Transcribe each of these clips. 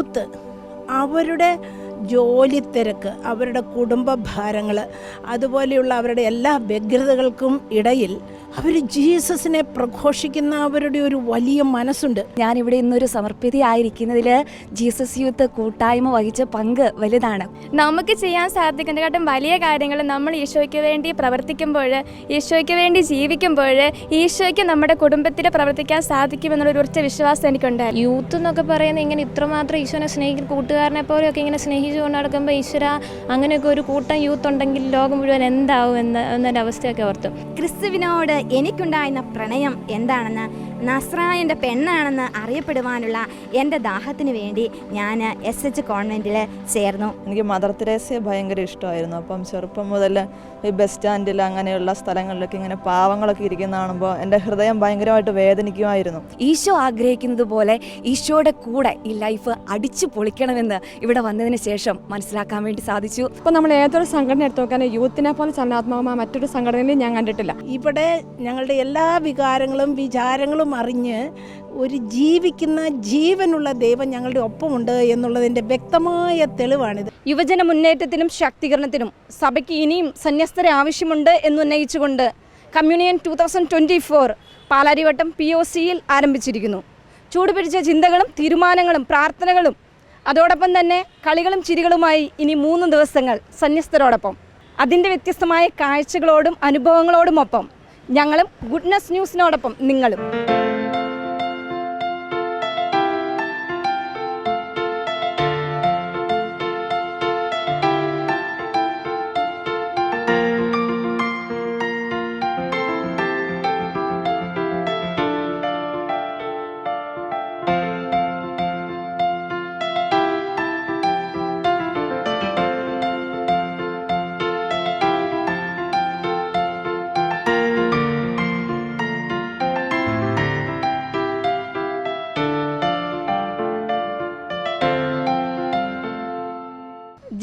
Youth അവരുടെ ജോലി തിരക്ക് അവരുടെ കുടുംബ ഭാരങ്ങൾ അതുപോലെയുള്ള അവരുടെ എല്ലാ വ്യഗ്രതകൾക്കും ഇടയിൽ അവർ ജീസസിനെ പ്രഘോഷിക്കുന്ന അവരുടെ ഒരു വലിയ മനസ്സുണ്ട്. ഞാനിവിടെ ഇന്നൊരു സമർപ്പിതയായിരിക്കുന്നതിൽ ജീസസ് യൂത്ത് കൂട്ടായ്മ വഹിച്ച പങ്ക് വലുതാണ്. നമുക്ക് ചെയ്യാൻ സാധിക്കുന്നതിനെക്കാട്ടും വലിയ കാര്യങ്ങൾ നമ്മൾ ഈശോയ്ക്ക് വേണ്ടി പ്രവർത്തിക്കുമ്പോൾ ഈശോയ്ക്ക് വേണ്ടി ജീവിക്കുമ്പോൾ ഈശോയ്ക്ക് നമ്മുടെ കുടുംബത്തിൽ പ്രവർത്തിക്കാൻ സാധിക്കുമെന്നുള്ളൊരു ഉറച്ച വിശ്വാസം എനിക്കുണ്ട് യൂത്ത് എന്നൊക്കെ പറയുന്നത് ഇങ്ങനെ ഇത്രമാത്രം ഈശോനെ സ്നേഹിക്കുന്ന കൂട്ടുകാരനെ പോലെയൊക്കെ ഇങ്ങനെ സ്നേഹിച്ചുകൊണ്ട് നടക്കുമ്പോൾ ഈശ്വര അങ്ങനെയൊക്കെ ഒരു കൂട്ടം യൂത്ത് ഉണ്ടെങ്കിൽ ലോകം മുഴുവൻ എന്താവും എന്ന് എന്നൊരു അവസ്ഥയൊക്കെ ഓർത്തു. ക്രിസ്തുവിനോട് എനിക്കുണ്ടായിരുന്ന പ്രണയം എന്താണെന്ന് നസ്രായന്റെ പെണ്ണാണെന്ന് അറിയപ്പെടുവാനുള്ള എന്റെ ദാഹത്തിന് വേണ്ടി ഞാൻ എസ് എച്ച് കോൺവെന്റിൽ ചേർന്നു. എനിക്ക് മദർ തെരേസയെ ഭയങ്കര ഇഷ്ടമായിരുന്നു. അപ്പം ചെറുപ്പം മുതൽ ഈ ബസ് സ്റ്റാൻഡിൽ അങ്ങനെയുള്ള സ്ഥലങ്ങളിലൊക്കെ ഇങ്ങനെ പാവങ്ങളൊക്കെ ഇരിക്കുന്ന കാണുമ്പോൾ എന്റെ ഹൃദയം ഭയങ്കരമായിട്ട് വേദനിക്കുമായിരുന്നു. ഈശോ ആഗ്രഹിക്കുന്നത് പോലെ ഈശോയുടെ കൂടെ ഈ ലൈഫ് അടിച്ചു പൊളിക്കണമെന്ന് ഇവിടെ വന്നതിന് ശേഷം മനസ്സിലാക്കാൻ വേണ്ടി സാധിച്ചു. ഇപ്പം നമ്മൾ ഏതൊരു സംഘടന എടുത്തു നോക്കാനും യൂത്തിനെ പോലെ ചലനാത്മകമായ മറ്റൊരു സംഘടനയും ഞാൻ കണ്ടിട്ടില്ല. ഇവിടെ ഞങ്ങളുടെ എല്ലാ വികാരങ്ങളും വിചാരങ്ങളും അറിഞ്ഞ് ഒരു ജീവിക്കുന്ന ജീവനുള്ള ദൈവം ഞങ്ങളുടെ ഒപ്പമുണ്ട് എന്നുള്ളതിന്റെ വ്യക്തമായ തെളിവാണിത്. യുവജന മുന്നേറ്റത്തിനും ശാക്തീകരണത്തിനും സഭയ്ക്ക് ഇനിയും സന്യസ്തരെ ആവശ്യമുണ്ട് എന്നുന്നയിച്ചുകൊണ്ട് communion two thousand twenty four Palarivattom P O സിയിൽ ആരംഭിച്ചിരിക്കുന്നു. ചൂടുപിടിച്ച ചിന്തകളും തീരുമാനങ്ങളും പ്രാർത്ഥനകളും അതോടൊപ്പം തന്നെ കളികളും ചിരികളുമായി ഇനി മൂന്ന് ദിവസങ്ങൾ സന്യസ്തരോടൊപ്പം. അതിന്റെ വ്യത്യസ്തമായ കാഴ്ചകളോടും അനുഭവങ്ങളോടുമൊപ്പം ഞങ്ങളും ഗുഡ്നസ് ന്യൂസിനോടൊപ്പം നിങ്ങളും.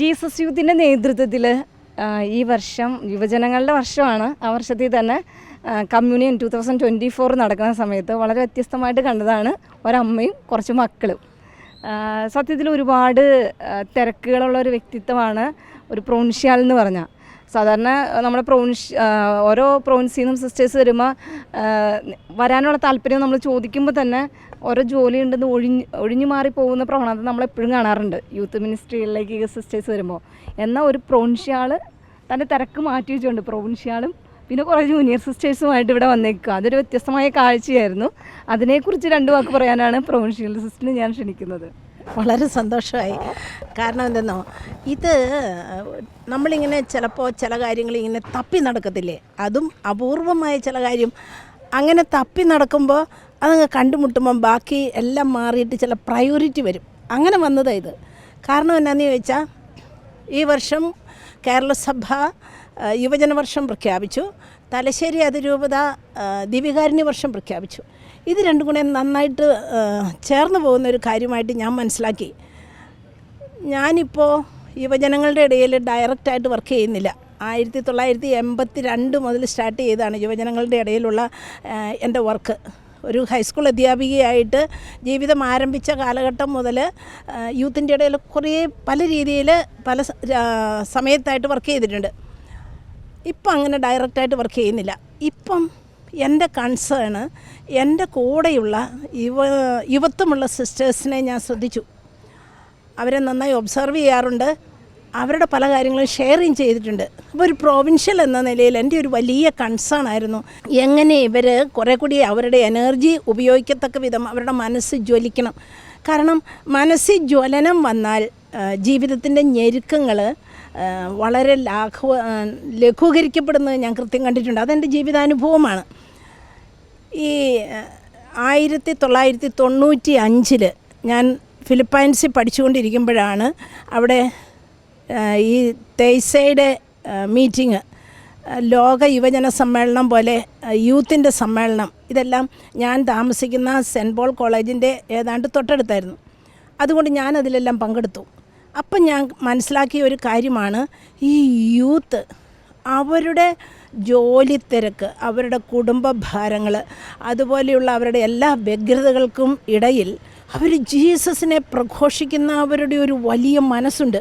ജീസസ് യൂത്തിന്റെ നേതൃത്വത്തിൽ ഈ വർഷം യുവജനങ്ങളുടെ വർഷമാണ്. ആ വർഷത്തിൽ തന്നെ communion two thousand twenty four നടക്കുന്ന സമയത്ത് വളരെ വ്യത്യസ്തമായിട്ട് കണ്ടതാണ് ഒരമ്മയും കുറച്ച് മക്കളും. സത്യത്തിൽ ഒരുപാട് തിരക്കുകളുള്ള ഒരു വ്യക്തിത്വമാണ് ഒരു പ്രോൺഷ്യാൽ എന്ന് പറഞ്ഞാൽ. സാധാരണ നമ്മുടെ പ്രൗൺസ് ഓരോ പ്രൗൺസിൽ നിന്നും സിസ്റ്റേഴ്സ് വരുമ്പോൾ വരാനുള്ള താല്പര്യം നമ്മൾ ചോദിക്കുമ്പോൾ തന്നെ ഓരോ ജോലി ഉണ്ടെന്ന് ഒഴിഞ്ഞ് ഒഴിഞ്ഞു മാറി പോകുന്ന പ്രവണത നമ്മളെപ്പോഴും കാണാറുണ്ട്. യൂത്ത് മിനിസ്ട്രിയിലേക്ക് സിസ്റ്റേഴ്സ് വരുമ്പോൾ എന്നാൽ ഒരു പ്രൗൺഷ്യാൾ തന്റെ തിരക്ക് മാറ്റി വെച്ചുകൊണ്ട് പ്രൗൺഷ്യാളും പിന്നെ കുറേ ജൂനിയർ സിസ്റ്റേഴ്സുമായിട്ട് ഇവിടെ വന്നേക്കുക അതൊരു വ്യത്യസ്തമായ കാഴ്ചയായിരുന്നു. അതിനെക്കുറിച്ച് രണ്ട് വാക്ക് പറയാനാണ് പ്രൊവിൻഷ്യൽ സിസ്റ്റിന് ഞാൻ ക്ഷണിക്കുന്നത്. വളരെ സന്തോഷമായി. കാരണം എന്തെന്നോ ഇത് നമ്മളിങ്ങനെ ചിലപ്പോൾ ചില കാര്യങ്ങൾ ഇങ്ങനെ തപ്പി നടക്കത്തില്ലേ? അതും അപൂർവമായ ചില കാര്യം. അങ്ങനെ തപ്പി നടക്കുമ്പോൾ അതങ്ങ് കണ്ടുമുട്ടുമ്പം ബാക്കി എല്ലാം മാറിയിട്ട് ചില പ്രയോറിറ്റി വരും. അങ്ങനെ വന്നതാണ് ഇത്. കാരണം എന്നാന്ന് ചോദിച്ചാൽ ഈ വർഷം കേരളസഭ യുവജനവർഷം യുവജന വർഷം പ്രഖ്യാപിച്ചു. തലശ്ശേരി അതിരൂപത ദിവികാരുണ്യ വർഷം പ്രഖ്യാപിച്ചു. ഇത് രണ്ടും കൂടെ നന്നായിട്ട് ചേർന്ന് പോകുന്ന ഒരു കാര്യമായിട്ട് ഞാൻ മനസ്സിലാക്കി. ഞാനിപ്പോൾ യുവജനങ്ങളുടെ ഇടയിൽ ഡയറക്റ്റായിട്ട് വർക്ക് ചെയ്യുന്നില്ല. ആയിരത്തി തൊള്ളായിരത്തി എൺപത്തി രണ്ട് മുതൽ സ്റ്റാർട്ട് ചെയ്താണ് യുവജനങ്ങളുടെ ഇടയിലുള്ള എന്റെ വർക്ക് ഒരു ഹൈസ്കൂൾ അധ്യാപികയായിട്ട് ജീവിതം ആരംഭിച്ച കാലഘട്ടം മുതൽ യൂത്തിന്റെ ഇടയിൽ കുറേ പല രീതിയിൽ പല സമയത്തായിട്ട് വർക്ക് ചെയ്തിട്ടുണ്ട്. ഇപ്പം അങ്ങനെ ഡയറക്റ്റായിട്ട് വർക്ക് ചെയ്യുന്നില്ല. ഇപ്പം എന്റെ കൺസേണ് എന്റെ കൂടെയുള്ള യുവ യുവത്വമുള്ള സിസ്റ്റേഴ്സിനെ ഞാൻ ശ്രദ്ധിച്ചു. അവരെ നന്നായി ഒബ്സർവ് ചെയ്യാറുണ്ട്. അവരുടെ പല കാര്യങ്ങളും ഷെയറിങ് ചെയ്തിട്ടുണ്ട്. അപ്പോൾ ഒരു പ്രൊവിൻഷ്യൽ എന്ന നിലയിൽ എന്റെ ഒരു വലിയ കൺസേൺ ആയിരുന്നു. എങ്ങനെ ഇവർ കുറേ കൂടി അവരുടെ എനർജി ഉപയോഗിക്കത്തക്ക വിധം അവരുടെ മനസ്സ് ജ്വലിക്കണം. കാരണം മനസ്സിൽ ജ്വലനം വന്നാൽ ജീവിതത്തിന്റെ ഞെരുക്കങ്ങൾ വളരെ ലാഘവ ലഘൂകരിക്കപ്പെടുന്നത് ഞാൻ കൃത്യം കണ്ടിട്ടുണ്ട്. അതെന്റെ ജീവിതാനുഭവമാണ്. ഈ ആയിരത്തി തൊള്ളായിരത്തി തൊണ്ണൂറ്റി അഞ്ചിൽ ഞാൻ ഫിലിപ്പൈൻസിൽ പഠിച്ചുകൊണ്ടിരിക്കുമ്പോഴാണ് അവിടെ ഈ തേയ്സയുടെ മീറ്റിങ് ലോക യുവജന സമ്മേളനം പോലെ യൂത്തിന്റെ സമ്മേളനം. ഇതെല്ലാം ഞാൻ താമസിക്കുന്ന സെന്റ് പോൾ കോളേജിന്റെ ഏതാണ്ട് തൊട്ടടുത്തായിരുന്നു. അതുകൊണ്ട് ഞാൻ അതിലെല്ലാം പങ്കെടുത്തു. അപ്പം ഞാൻ മനസ്സിലാക്കിയ ഒരു കാര്യമാണ് ഈ യൂത്ത് അവരുടെ ജോലി തിരക്ക് അവരുടെ കുടുംബ ഭാരങ്ങൾ അതുപോലെയുള്ള അവരുടെ എല്ലാ വ്യഗ്രതകൾക്കും ഇടയിൽ അവർ ജീസസിനെ പ്രഘോഷിക്കുന്ന അവരുടെ ഒരു വലിയ മനസ്സുണ്ട്.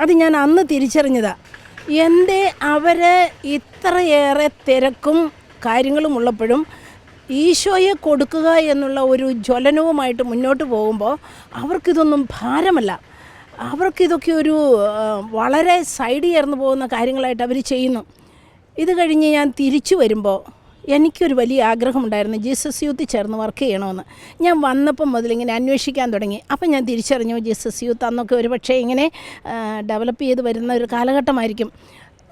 അത് ഞാൻ അന്ന് തിരിച്ചറിഞ്ഞതാണ് എന്തേ അവർ ഇത്രയേറെ തിരക്കും കാര്യങ്ങളും ഉള്ളപ്പോഴും ഈശോയെ കൊടുക്കുക എന്നുള്ള ഒരു ജ്വലനവുമായിട്ട് മുന്നോട്ട് പോകുമ്പോൾ അവർക്കിതൊന്നും ഭാരമല്ല. അവർക്കിതൊക്കെ ഒരു വളരെ സൈഡ് ചേർന്ന് പോകുന്ന കാര്യങ്ങളായിട്ട് അവർ ചെയ്യുന്നു. ഇത് കഴിഞ്ഞ് ഞാൻ തിരിച്ചു വരുമ്പോൾ എനിക്കൊരു വലിയ ആഗ്രഹമുണ്ടായിരുന്നു. ജീസസ് യൂത്ത് ചേർന്ന് വർക്ക് ചെയ്യണമെന്ന് ഞാൻ വന്നപ്പം മുതൽ ഇങ്ങനെ അന്വേഷിക്കാൻ തുടങ്ങി. അപ്പം ഞാൻ തിരിച്ചറിഞ്ഞു ജീസസ് യൂത്ത് അന്നൊക്കെ ഒരു പക്ഷേ ഇങ്ങനെ ഡെവലപ്പ് ചെയ്ത് വരുന്ന ഒരു കാലഘട്ടമായിരിക്കും.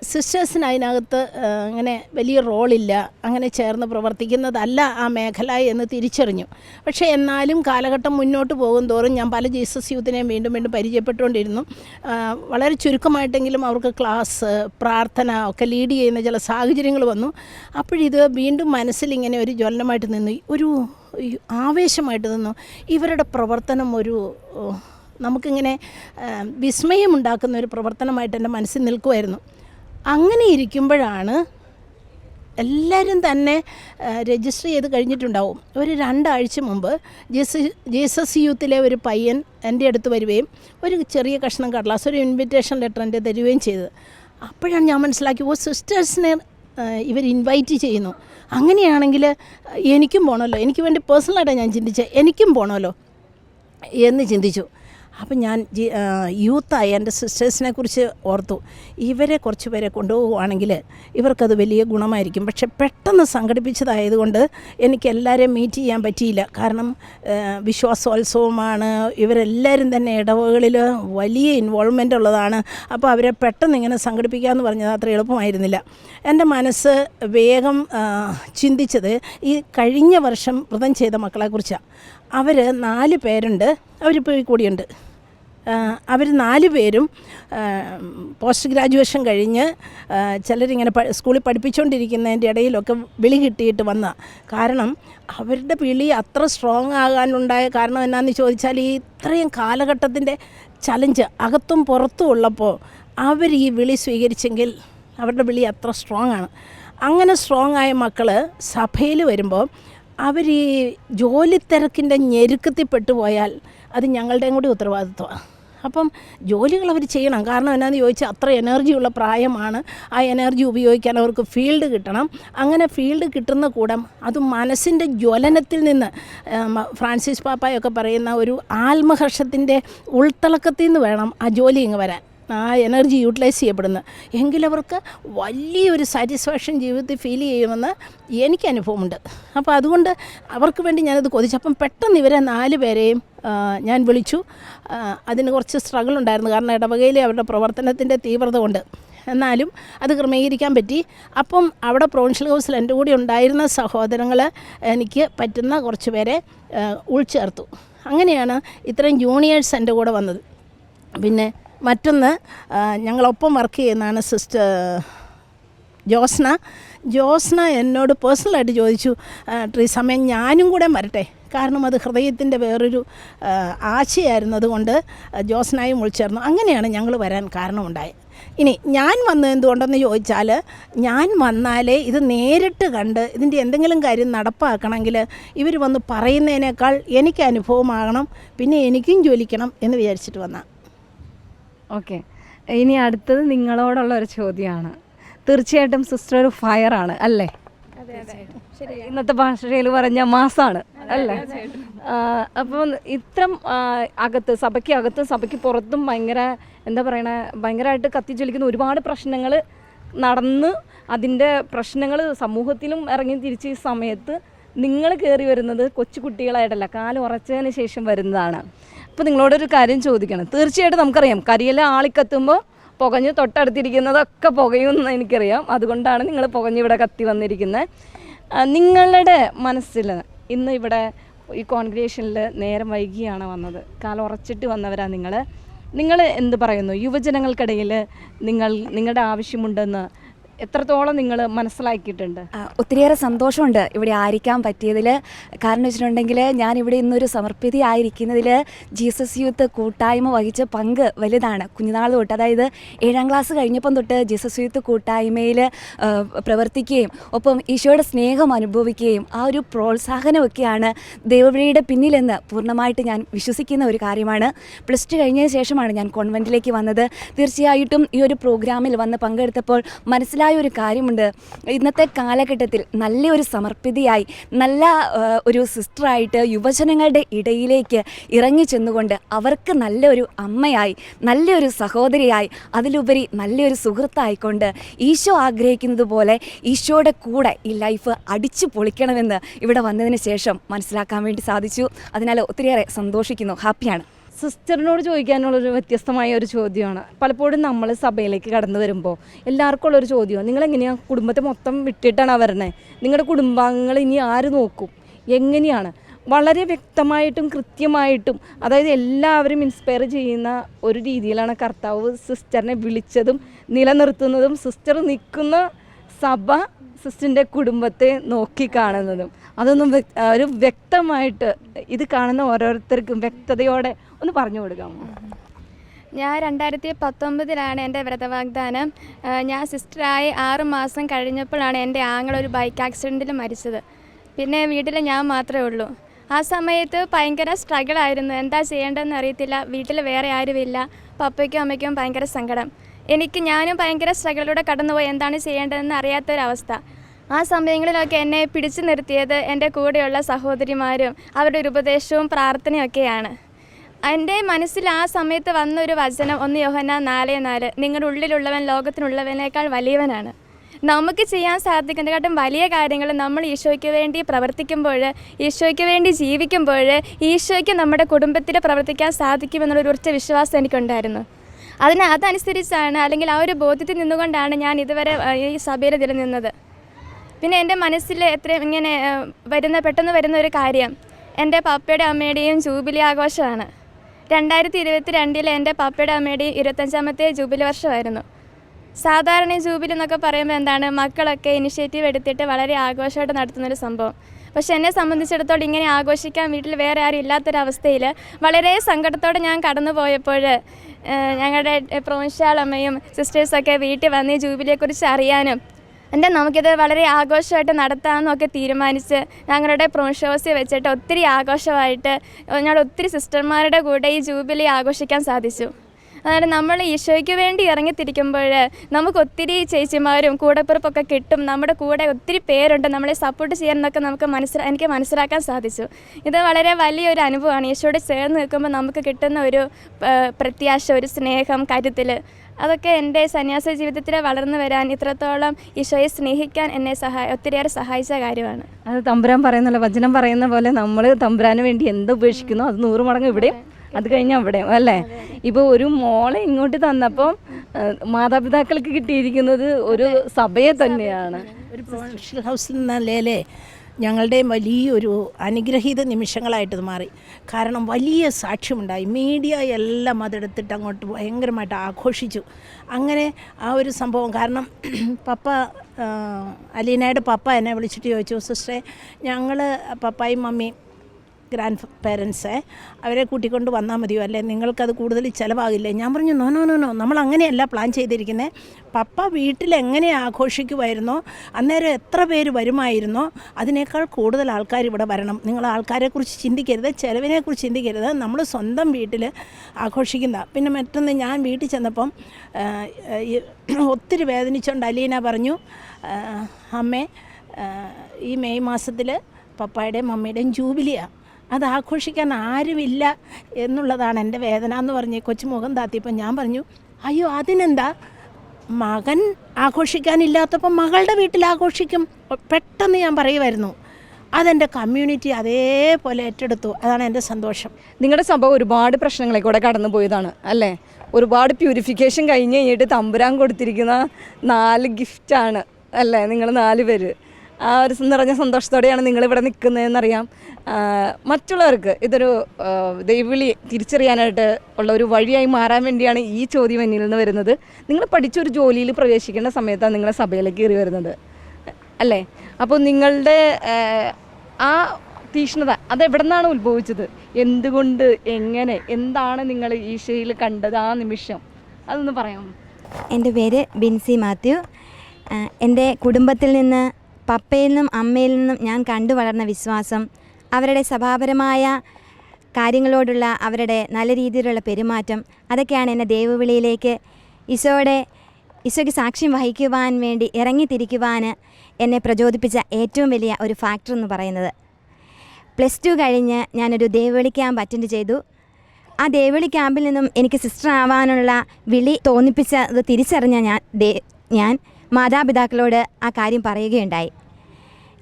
സിസ്റ്റേഴ്സിന് അതിനകത്ത് അങ്ങനെ വലിയ റോളില്ല. അങ്ങനെ ചേർന്ന് പ്രവർത്തിക്കുന്നതല്ല ആ മേഖല എന്ന് തിരിച്ചറിഞ്ഞു. പക്ഷേ എന്നാലും കാലഘട്ടം മുന്നോട്ട് പോകും തോറും ഞാൻ പല ജീസസ് യൂത്തിനെയും വീണ്ടും വീണ്ടും പരിചയപ്പെട്ടുകൊണ്ടിരുന്നു. വളരെ ചുരുക്കമായിട്ടെങ്കിലും അവർക്ക് ക്ലാസ് പ്രാർത്ഥന ഒക്കെ ലീഡ് ചെയ്യുന്ന ചില സാഹചര്യങ്ങൾ വന്നു. അപ്പോഴിത് വീണ്ടും മനസ്സിൽ ഇങ്ങനെ ഒരു ജ്വലനമായിട്ട് നിന്നു. ഒരു ആവേശമായിട്ട് നിന്നു. ഇവരുടെ പ്രവർത്തനം ഒരു നമുക്കിങ്ങനെ വിസ്മയമുണ്ടാക്കുന്ന ഒരു പ്രവർത്തനമായിട്ട് എന്റെ മനസ്സിൽ നിൽക്കുമായിരുന്നു. അങ്ങനെ ഇരിക്കുമ്പോഴാണ് എല്ലാവരും തന്നെ രജിസ്റ്റർ ചെയ്ത് കഴിഞ്ഞിട്ടുണ്ടാവും. ഒരു രണ്ടാഴ്ച മുമ്പ് ജീസസ് ജീസസ് യൂത്തിലെ ഒരു പയ്യൻ എന്റെ അടുത്ത് വരികയും ഒരു ചെറിയ കഷ്ണം കടലാസ് ഒരു ഇൻവിറ്റേഷൻ ലെറ്റർ എന്റെ തരികയും ചെയ്തത്. അപ്പോഴാണ് ഞാൻ മനസ്സിലാക്കി ഓ സിസ്റ്റേഴ്സിനെ ഇവർ ഇൻവൈറ്റ് ചെയ്യുന്നു. അങ്ങനെയാണെങ്കിൽ എനിക്കും പോകണമല്ലോ എനിക്ക് വേണ്ടി പേഴ്സണലായിട്ടാണ് ഞാൻ ചിന്തിച്ചത്. എനിക്കും പോകണമല്ലോ എന്ന് ചിന്തിച്ചു. അപ്പം ഞാൻ യൂത്തായി എന്റെ സിസ്റ്റേഴ്സിനെ കുറിച്ച് ഓർത്തു. ഇവരെ കുറച്ച് പേരെ കൊണ്ടുപോവുകയാണെങ്കിൽ ഇവർക്കത് വലിയ ഗുണമായിരിക്കും. പക്ഷെ പെട്ടെന്ന് സംഘടിപ്പിച്ചതായതുകൊണ്ട് എനിക്ക് എല്ലാവരെയും മീറ്റ് ചെയ്യാൻ പറ്റിയില്ല. കാരണം വിശ്വാസോത്സവമാണ്. ഇവരെല്ലാവരും തന്നെ ഇടവകളിൽ വലിയ ഇൻവോൾവ്മെന്റ് ഉള്ളതാണ്. അപ്പോൾ അവരെ പെട്ടെന്ന് ഇങ്ങനെ സംഘടിപ്പിക്കുക എന്ന് പറഞ്ഞത് അത്ര എളുപ്പമായിരുന്നില്ല. എന്റെ മനസ്സ് വേഗം ചിന്തിച്ചത് ഈ കഴിഞ്ഞ വർഷം വ്രതം ചെയ്ത മക്കളെക്കുറിച്ചാണ് അവർ നാല് പേരുണ്ട്. അവരിപ്പോൾ കൂടിയുണ്ട്. അവർ നാല് പേരും പോസ്റ്റ് ഗ്രാജുവേഷൻ കഴിഞ്ഞ് ചിലരിങ്ങനെ സ്കൂളിൽ പഠിപ്പിച്ചുകൊണ്ടിരിക്കുന്നതിന്റെ ഇടയിലൊക്കെ വിളി കിട്ടിയിട്ട് വന്ന. കാരണം അവരുടെ വിളി അത്ര സ്ട്രോങ് ആകാനുണ്ടായ കാരണം എന്നാന്ന് ചോദിച്ചാൽ ഈ ഇത്രയും കാലഘട്ടത്തിന്റെ ചലഞ്ച് അകത്തും പുറത്തും ഉള്ളപ്പോൾ അവർ ഈ വിളി സ്വീകരിച്ചെങ്കിൽ അവരുടെ വിളി അത്ര സ്ട്രോങ് ആണ്. അങ്ങനെ സ്ട്രോങ് ആയ മക്കൾ സഭയിൽ വരുമ്പോൾ അവർ ഈ ജോലി തിരക്കിന്റെ ഞെരുക്കത്തിൽ പെട്ടുപോയാൽ അത് ഞങ്ങളുടെയും കൂടി ഉത്തരവാദിത്വമാണ്. അപ്പം ജോലികൾ അവർ ചെയ്യണം. കാരണം എന്നാന്ന് ചോദിച്ചാൽ അത്ര എനർജിയുള്ള പ്രായമാണ്. ആ എനർജി ഉപയോഗിക്കാൻ അവർക്ക് ഫീൽഡ് കിട്ടണം. അങ്ങനെ ഫീൽഡ് കിട്ടുന്ന കൂടം അത് മനസ്സിന്റെ ജ്വലനത്തിൽ നിന്ന് ഫ്രാൻസിസ് പാപ്പായൊക്കെ പറയുന്ന ഒരു ആത്മഹർഷത്തിന്റെ ഉൾത്തിളക്കത്തിൽ നിന്ന് വേണം ആ ജോലി ഇങ്ങ് വരാൻ. ആ എനർജി യൂട്ടിലൈസ് ചെയ്യപ്പെടുന്നത് എങ്കിലവർക്ക് വലിയൊരു സാറ്റിസ്ഫാക്ഷൻ ജീവിതത്തിൽ ഫീൽ ചെയ്യുമെന്ന് എനിക്ക് അനുഭവമുണ്ട്. അപ്പോൾ അതുകൊണ്ട് അവർക്ക് വേണ്ടി ഞാനത് കൊതിച്ചു. അപ്പം പെട്ടെന്ന് ഇവരെ നാല് പേരെയും ഞാൻ വിളിച്ചു. അതിന് കുറച്ച് സ്ട്രഗിൾ ഉണ്ടായിരുന്നു. കാരണം ഇടവകയിലെ അവരുടെ പ്രവർത്തനത്തിന്റെ തീവ്രത കൊണ്ട്. എന്നാലും അത് ക്രമീകരിക്കാൻ പറ്റി. അപ്പം അവിടെ പ്രൊവിൻഷ്യൽ ഹൗസിൽ എന്റെ കൂടെ ഉണ്ടായിരുന്ന സഹോദരങ്ങൾ എനിക്ക് പറ്റുന്ന കുറച്ച് പേരെ ഉൾച്ചേർത്തു. അങ്ങനെയാണ് ഇത്രയും ജൂനിയേഴ്സ് എന്റെ കൂടെ വന്നത്. പിന്നെ മറ്റൊന്ന് ഞങ്ങളൊപ്പം വർക്ക് ചെയ്യുന്നതാണ് സിസ്റ്റർ ജോസ്ന. ജോസ്ന എന്നോട് പേഴ്സണലായിട്ട് ചോദിച്ചു ട്രീസമയം ഞാനും കൂടെ വരട്ടെ? കാരണം അത് ഹൃദയത്തിന്റെ വേറൊരു ആശയായിരുന്നതുകൊണ്ട് ജോസ്നായും ഉൾച്ചേർന്നു അങ്ങനെയാണ് ഞങ്ങൾ വരാൻ കാരണമുണ്ടായത്. ഇനി ഞാൻ വന്നത് എന്തുകൊണ്ടെന്ന് ചോദിച്ചാൽ ഞാൻ വന്നാലേ ഇത് നേരിട്ട് കണ്ട് ഇതിന്റെ എന്തെങ്കിലും കാര്യം നടപ്പാക്കണമെങ്കിൽ ഇവർ വന്ന് പറയുന്നതിനേക്കാൾ എനിക്ക് അനുഭവമാകണം പിന്നെ എനിക്കും ജോലിക്കണം എന്ന് വിചാരിച്ചിട്ട് വന്ന. ഓക്കെ ഇനി അടുത്തത് നിങ്ങളോടുള്ള ഒരു ചോദ്യമാണ്. തീർച്ചയായിട്ടും സിസ്റ്റർ ഒരു ഫയറാണ് അല്ലേ? ഇന്നത്തെ ഭാഷയിൽ പറഞ്ഞ മാസാണ് അല്ലേ? അപ്പോൾ ഇത്രം അകത്ത് സഭയ്ക്ക് അകത്തും സഭയ്ക്ക് പുറത്തും ഭയങ്കര എന്താ പറയണ ഭയങ്കരമായിട്ട് കത്തിജ്വലിക്കുന്ന ഒരുപാട് പ്രശ്നങ്ങൾ നടന്ന് അതിന്റെ പ്രശ്നങ്ങൾ സമൂഹത്തിലും ഇറങ്ങി തിരിച്ച് ഈ സമയത്ത് നിങ്ങൾ കയറി വരുന്നത് കൊച്ചു കുട്ടികളായിട്ടല്ല കാൽ ഉറച്ചതിന് ശേഷം വരുന്നതാണ്. അപ്പോൾ നിങ്ങളോടൊരു കാര്യം ചോദിക്കണം. തീർച്ചയായിട്ടും നമുക്കറിയാം. കരിയില ആളിക്കത്തുമ്പോൾ പുകഞ്ഞ് തൊട്ടടുത്തിരിക്കുന്നതൊക്കെ പുകയുമെന്ന് എനിക്കറിയാം. അതുകൊണ്ടാണ് നിങ്ങൾ പുകഞ്ഞ് ഇവിടെ കത്തി വന്നിരിക്കുന്നത് നിങ്ങളുടെ മനസ്സിൽ ഇന്ന് ഇവിടെ ഈ കോൺഗ്രേഷനിൽ നേരം വൈകിയാണ് വന്നത്. കാലം ഉറച്ചിട്ട് വന്നവരാണ് നിങ്ങൾ നിങ്ങൾ എന്ത് പറയുന്നു? യുവജനങ്ങൾക്കിടയിൽ നിങ്ങൾ നിങ്ങളുടെ ആവശ്യമുണ്ടെന്ന് എത്രത്തോളം നിങ്ങൾ മനസ്സിലാക്കിയിട്ടുണ്ട്? ഒത്തിരിയേറെ സന്തോഷമുണ്ട് ഇവിടെ ആയിരിക്കാൻ പറ്റിയതിൽ കാരണം വെച്ചിട്ടുണ്ടെങ്കിൽ ഞാൻ ഇവിടെ ഇന്നൊരു സമർപ്പിതി ആയിരിക്കുന്നതിൽ ജീസസ് യൂത്ത് കൂട്ടായ്മ വഹിച്ച പങ്ക് വലുതാണ്. കുഞ്ഞുനാൾ തൊട്ട് അതായത് ഏഴാം ക്ലാസ് കഴിഞ്ഞപ്പം തൊട്ട് ജീസസ് യൂത്ത് കൂട്ടായ്മയിൽ പ്രവർത്തിക്കുകയും ഒപ്പം ഈശോയുടെ സ്നേഹം അനുഭവിക്കുകയും ആ ഒരു പ്രോത്സാഹനമൊക്കെയാണ് ദൈവവിളിയുടെ പിന്നിലെന്ന് പൂർണമായിട്ട് ഞാൻ വിശ്വസിക്കുന്ന ഒരു കാര്യമാണ്. പ്ലസ് ടു കഴിഞ്ഞതിന് ശേഷമാണ് ഞാൻ കോൺവെന്റിലേക്ക് വന്നത്. തീർച്ചയായിട്ടും ഈ ഒരു പ്രോഗ്രാമിൽ വന്ന് പങ്കെടുത്തപ്പോൾ മനസ്സിലായ ഒരു കാര്യമുണ്ട്. ഇന്നത്തെ കാലഘട്ടത്തിൽ നല്ലൊരു സമർപ്പിതയായി നല്ല ഒരു സിസ്റ്ററായിട്ട് യുവജനങ്ങളുടെ ഇടയിലേക്ക് ഇറങ്ങി ചെന്നുകൊണ്ട് അവർക്ക് നല്ലൊരു അമ്മയായി നല്ലൊരു സഹോദരിയായി അതിലുപരി നല്ലൊരു സുഹൃത്തായിക്കൊണ്ട് ഈശോ ആഗ്രഹിക്കുന്നത് പോലെ ഈശോയുടെ കൂടെ ഈ ലൈഫ് അടിച്ചു പൊളിക്കണമെന്ന് ഇവിടെ വന്നതിന് ശേഷം മനസ്സിലാക്കാൻ വേണ്ടി സാധിച്ചു. അതിനാൽ ഒത്തിരിയേറെ സന്തോഷിക്കുന്നു. ഹാപ്പിയാണ്. സിസ്റ്ററിനോട് ചോദിക്കാനുള്ളൊരു വ്യത്യസ്തമായ ഒരു ചോദ്യമാണ്. പലപ്പോഴും നമ്മൾ സഭയിലേക്ക് കടന്നു വരുമ്പോൾ എല്ലാവർക്കും ഉള്ളൊരു ചോദ്യമാണ്. നിങ്ങളെങ്ങനെയാണ് കുടുംബത്തെ മൊത്തം വിട്ടിട്ടാണ് വരണേ? നിങ്ങളുടെ കുടുംബാംഗങ്ങൾ ഇനി ആര് നോക്കും? എങ്ങനെയാണ്? വളരെ വ്യക്തമായിട്ടും കൃത്യമായിട്ടും അതായത് എല്ലാവരും ഇൻസ്പയർ ചെയ്യുന്ന ഒരു രീതിയിലാണ് കർത്താവ് സിസ്റ്ററിനെ വിളിച്ചതും നിലനിർത്തുന്നതും സിസ്റ്റർ നിൽക്കുന്ന സഭ സിസ്റ്ററിന്റെ കുടുംബത്തെ നോക്കി കാണുന്നതും. അതൊന്നും ഒരു വ്യക്തമായിട്ട് ഇത് കാണുന്ന ഓരോരുത്തർക്കും വ്യക്തതയോടെ ഒന്ന് പറഞ്ഞു കൊടുക്കാമോ ഞാൻ രണ്ടായിരത്തി പത്തൊമ്പതിലാണ് എന്റെ വ്രതവാഗ്ദാനം. ഞാൻ സിസ്റ്ററായി ആറ് മാസം കഴിഞ്ഞപ്പോഴാണ് എന്റെ ആങ്ങൾ ഒരു ബൈക്ക് ആക്സിഡന്റിൽ മരിച്ചത്. പിന്നെ വീട്ടിൽ ഞാൻ മാത്രമേ ഉള്ളൂ. ആ സമയത്ത് ഭയങ്കര സ്ട്രഗിൾ ആയിരുന്നു. എന്താ ചെയ്യേണ്ടതെന്ന് അറിയത്തില്ല. വീട്ടിൽ വേറെ ആരുമില്ല. പപ്പയ്ക്കും അമ്മയ്ക്കും ഭയങ്കര സങ്കടം. എനിക്ക് ഞാനും ഭയങ്കര സ്ട്രഗിളിലൂടെ കടന്നുപോയി. എന്താണ് ചെയ്യേണ്ടതെന്ന് അറിയാത്തൊരവസ്ഥ. ആ സമയങ്ങളിലൊക്കെ എന്നെ പിടിച്ചു നിർത്തിയത് എന്റെ കൂടെയുള്ള സഹോദരിമാരും അവരുടെ ഉപദേശവും പ്രാർത്ഥനയൊക്കെയാണ് എന്റെ മനസ്സിൽ ആ സമയത്ത് വന്ന ഒരു വചനം ഒന്ന് യോഹന നാല് നാല് നിങ്ങളുടെ ഉള്ളിലുള്ളവൻ ലോകത്തിനുള്ളവനേക്കാൾ വലിയവനാണ്. നമുക്ക് ചെയ്യാൻ സാധിക്കുന്നതിനെക്കാട്ടും വലിയ കാര്യങ്ങൾ നമ്മൾ ഈശോയ്ക്ക് വേണ്ടി പ്രവർത്തിക്കുമ്പോൾ ഈശോയ്ക്ക് വേണ്ടി ജീവിക്കുമ്പോൾ ഈശോയ്ക്ക് നമ്മുടെ കുടുംബത്തിൽ പ്രവർത്തിക്കാൻ സാധിക്കുമെന്നുള്ളൊരു ഉറച്ച വിശ്വാസം എനിക്കുണ്ടായിരുന്നു. അതിന് അതനുസരിച്ചാണ് അല്ലെങ്കിൽ ആ ഒരു ബോധ്യത്തിൽ നിന്നുകൊണ്ടാണ് ഞാൻ ഇതുവരെ ഈ സഭയിൽ നിലനിന്നത് പിന്നെ എന്റെ മനസ്സിൽ എത്രയും ഇങ്ങനെ വരുന്ന പെട്ടെന്ന് വരുന്ന ഒരു കാര്യം എന്റെ പപ്പയുടെ അമ്മയുടെയും ജൂബിലി ആഘോഷമാണ്. രണ്ടായിരത്തി ഇരുപത്തി രണ്ടിൽ എന്റെ പപ്പയുടെ അമ്മയുടെയും ഇരുപത്തഞ്ചാമത്തെ ജൂബിലി വർഷമായിരുന്നു. സാധാരണ ജൂബിലി എന്നൊക്കെ പറയുമ്പോൾ എന്താണ് മക്കളൊക്കെ ഇനിഷ്യേറ്റീവ് എടുത്തിട്ട് വളരെ ആഘോഷമായിട്ട് നടത്തുന്നൊരു സംഭവം. പക്ഷെ എന്നെ സംബന്ധിച്ചിടത്തോളം ഇങ്ങനെ ആഘോഷിക്കാൻ വീട്ടിൽ വേറെ ആരും ഇല്ലാത്തൊരവസ്ഥയിൽ വളരെ സങ്കടത്തോടെ ഞാൻ കടന്നു പോയപ്പോൾ ഞങ്ങളുടെ പ്രൊവിൻഷ്യാളമ്മയും സിസ്റ്റേഴ്സൊക്കെ വീട്ടിൽ വന്ന് ഈ ജൂബിലിയെക്കുറിച്ച് അറിയാനും എന്റെ നമുക്കിത് വളരെ ആഘോഷമായിട്ട് നടത്താമെന്നൊക്കെ തീരുമാനിച്ച് ഞങ്ങളുടെ പ്രൊൻഷോസി വെച്ചിട്ട് ഒത്തിരി ആഘോഷമായിട്ട് ഞങ്ങൾ ഒത്തിരി സിസ്റ്റർമാരുടെ കൂടെ ഈ ജൂബിലി ആഘോഷിക്കാൻ സാധിച്ചു. അതായത് നമ്മൾ ഈശോയ്ക്ക് വേണ്ടി ഇറങ്ങിത്തിരിക്കുമ്പോൾ നമുക്ക് ഒത്തിരി ചേച്ചിമാരും കൂടെപ്പിറപ്പൊക്കെ കിട്ടും. നമ്മുടെ കൂടെ ഒത്തിരി പേരുണ്ട്. നമ്മളെ സപ്പോർട്ട് ചെയ്യാനൊക്കെ നമുക്ക് മനസ്സിലാ എനിക്ക് മനസ്സിലാക്കാൻ സാധിച്ചു. ഇത് വളരെ വലിയൊരു അനുഭവമാണ്. ഈശോയോട് ചേർന്ന് നിൽക്കുമ്പോൾ നമുക്ക് കിട്ടുന്ന ഒരു പ്രത്യാശ ഒരു സ്നേഹം കരുത്തിൽ അതൊക്കെ എന്റെ സന്യാസ ജീവിതത്തിൽ വളർന്നു വരാൻ ഇത്രത്തോളം ഈശോയെ സ്നേഹിക്കാൻ എന്നെ സഹായ ഒത്തിരിയേറെ സഹായിച്ച കാര്യമാണ്. അത് തമ്പുരാൻ പറയുന്നല്ലോ വചനം പറയുന്ന പോലെ നമ്മൾ തമ്പുരാന് വേണ്ടി എന്ത് ഉപേക്ഷിക്കുന്നു അത് നൂറ് മടങ്ങ് ഇവിടെയും അത് കഴിഞ്ഞാൽ അവിടെയും അല്ലേ? ഇപ്പോൾ ഒരു മോളെ ഇങ്ങോട്ട് തന്നപ്പം മാതാപിതാക്കൾക്ക് കിട്ടിയിരിക്കുന്നത് ഒരു സഭയെ തന്നെയാണ്. ഒരു പ്രൊഫഷണൽ ഹൗസിൽ നിന്നല്ലേ ഞങ്ങളുടെയും വലിയൊരു അനുഗ്രഹീത നിമിഷങ്ങളായിട്ട് മാറി. കാരണം വലിയ സാക്ഷ്യമുണ്ടായി. മീഡിയ എല്ലാം അതെടുത്തിട്ട് അങ്ങോട്ട് ഭയങ്കരമായിട്ട് ആഘോഷിച്ചു. അങ്ങനെ ആ ഒരു സംഭവം കാരണം പപ്പ അലീനയുടെ പപ്പ എന്നെ വിളിച്ചിട്ട് ചോദിച്ചു സിസ്റ്ററെ ഞങ്ങൾ പപ്പായും മമ്മിയും ഗ്രാൻഡ് പേരൻസെ അവരെ കൂട്ടിക്കൊണ്ട് വന്നാൽ മതിയോ? അല്ലേ? നിങ്ങൾക്കത് കൂടുതൽ ചിലവാകില്ലേ? ഞാൻ പറഞ്ഞു നോ നോ നോ നോ നമ്മൾ അങ്ങനെയല്ല പ്ലാൻ ചെയ്തിരിക്കുന്നത് പപ്പ വീട്ടിൽ എങ്ങനെ ആഘോഷിക്കുമായിരുന്നോ അന്നേരം എത്ര പേര് വരുമായിരുന്നോ? അതിനേക്കാൾ കൂടുതൽ ആൾക്കാർ ഇവിടെ വരണം. നിങ്ങൾ ആൾക്കാരെക്കുറിച്ച് ചിന്തിക്കരുത്. ചിലവിനെക്കുറിച്ച് ചിന്തിക്കരുത്. നമ്മൾ സ്വന്തം വീട്ടിൽ ആഘോഷിക്കുന്ന. പിന്നെ മറ്റൊന്ന് ഞാൻ വീട്ടിൽ ചെന്നപ്പം ഒത്തിരി വേദനിച്ചുകൊണ്ട് അലീന പറഞ്ഞു അമ്മേ ഈ മെയ് മാസത്തിൽ പപ്പായുടെയും മമ്മിയുടെയും ജൂബിലിയാണ് അത് ആഘോഷിക്കാൻ ആരുമില്ല എന്നുള്ളതാണ് എന്റെ വേദന എന്ന് പറഞ്ഞ് കൊച്ചു മുഖം താത്തിയപ്പോൾ ഞാൻ പറഞ്ഞു അയ്യോ അതിനെന്താ? മകൻ ആഘോഷിക്കാനില്ലാത്തപ്പോൾ മകളുടെ വീട്ടിൽ ആഘോഷിക്കും? പെട്ടെന്ന് ഞാൻ പറയുമായിരുന്നു. അതെന്റെ കമ്മ്യൂണിറ്റി അതേപോലെ ഏറ്റെടുത്തു. അതാണ് എന്റെ സന്തോഷം. നിങ്ങളുടെ സംഭവം ഒരുപാട് പ്രശ്നങ്ങളെ കൂടെ കടന്നു പോയതാണ് അല്ലേ? ഒരുപാട് പ്യൂരിഫിക്കേഷൻ കഴിഞ്ഞ് കഴിഞ്ഞിട്ട് തമ്പുരാൻ കൊടുത്തിരിക്കുന്ന നാല് ഗിഫ്റ്റാണ് അല്ലേ? നിങ്ങൾ നാല് പേര്. ആ ഒരു നിറഞ്ഞ സന്തോഷത്തോടെയാണ് നിങ്ങളിവിടെ നിൽക്കുന്നതെന്നറിയാം. മറ്റുള്ളവർക്ക് ഇതൊരു ദൈവവിളി തിരിച്ചറിയാനായിട്ട് ഉള്ള ഒരു വഴിയായി മാറാൻ വേണ്ടിയാണ് ഈ ചോദ്യം എന്നിൽ നിന്ന് വരുന്നത്. നിങ്ങൾ പഠിച്ചൊരു ജോലിയിൽ പ്രവേശിക്കേണ്ട സമയത്താണ് നിങ്ങളെ സഭയിലേക്ക് കയറി വരുന്നത്. അല്ലേ? അപ്പോൾ നിങ്ങളുടെ ആ, തീഷ്ണത അത് എവിടെ ഉത്ഭവിച്ചത്? എന്തുകൊണ്ട് എങ്ങനെ എന്താണ് നിങ്ങൾ ഈശോയിൽ കണ്ടത് ആ നിമിഷം? അതൊന്ന് പറയാമോ? എന്റെ പേര് ബിൻസി മാത്യു. എന്റെ കുടുംബത്തിൽ നിന്ന് പപ്പയിൽ നിന്നും അമ്മയിൽ നിന്നും ഞാൻ കണ്ടു വളർന്ന വിശ്വാസം അവരുടെ സഭാപരമായ കാര്യങ്ങളോടുള്ള അവരുടെ നല്ല രീതിയിലുള്ള പെരുമാറ്റം അതൊക്കെയാണ് എന്നെ ദൈവവിളിയിലേക്ക് ഈശോയുടെ ഈശോയ്ക്ക് സാക്ഷ്യം വഹിക്കുവാൻ വേണ്ടി ഇറങ്ങിത്തിരിക്കുവാൻ എന്നെ പ്രചോദിപ്പിച്ച ഏറ്റവും വലിയ ഒരു ഫാക്ടർ എന്ന് പറയുന്നത്. പ്ലസ് ടു കഴിഞ്ഞ് ഞാനൊരു ദേവവിളി ക്യാമ്പ് അറ്റൻഡ് ചെയ്തു. ആ ദേവവിളി ക്യാമ്പിൽ നിന്നും എനിക്ക് സിസ്റ്റർ ആവാനുള്ള വിളി തോന്നിപ്പിച്ച അത് തിരിച്ചറിഞ്ഞ ഞാൻ ഞാൻ മാതാപിതാക്കളോട് ആ കാര്യം പറയുകയുണ്ടായി.